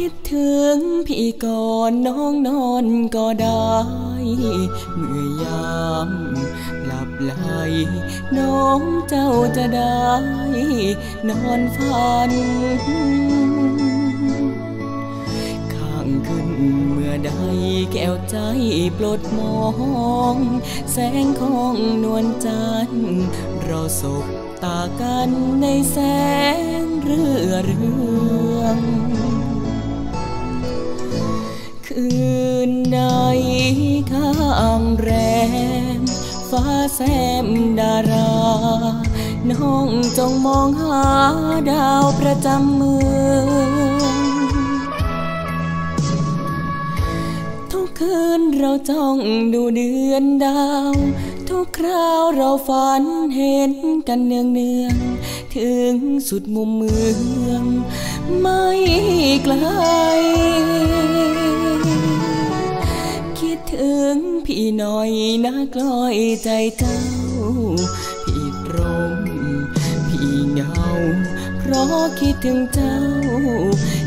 คิดถึงพี่ก่อนน้องนอนก็ได้ เมื่อยามหลับไหลน้องเจ้าจะได้ นอนฝันข้างขึ้นเมื่อใดแก้วใจปลดมอง แสงของนวลจันทร์เราสบตากันในแสงเรือเรือง ฟ้าแซมดารา น้องจงมองหาดาวประจำเมืองทุกคืนเราจ้องดูเดือนดาว ทุกคราวเราฝันเห็นกันเนืองเนืองๆถึงสุดมุมเมือง ไม่ไกล น่อยนะกล้อยใจเจ้าพี่ตรงพี่เงา เพราะคิดถึงเจ้า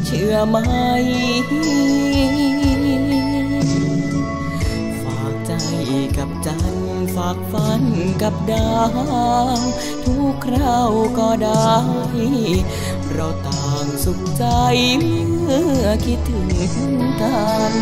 เชื่อไหม ฝากใจกับจันฝากฝันกับดาว ทุกคราวก็ได้ เราต่างสุขใจเมื่อคิดถึงกัน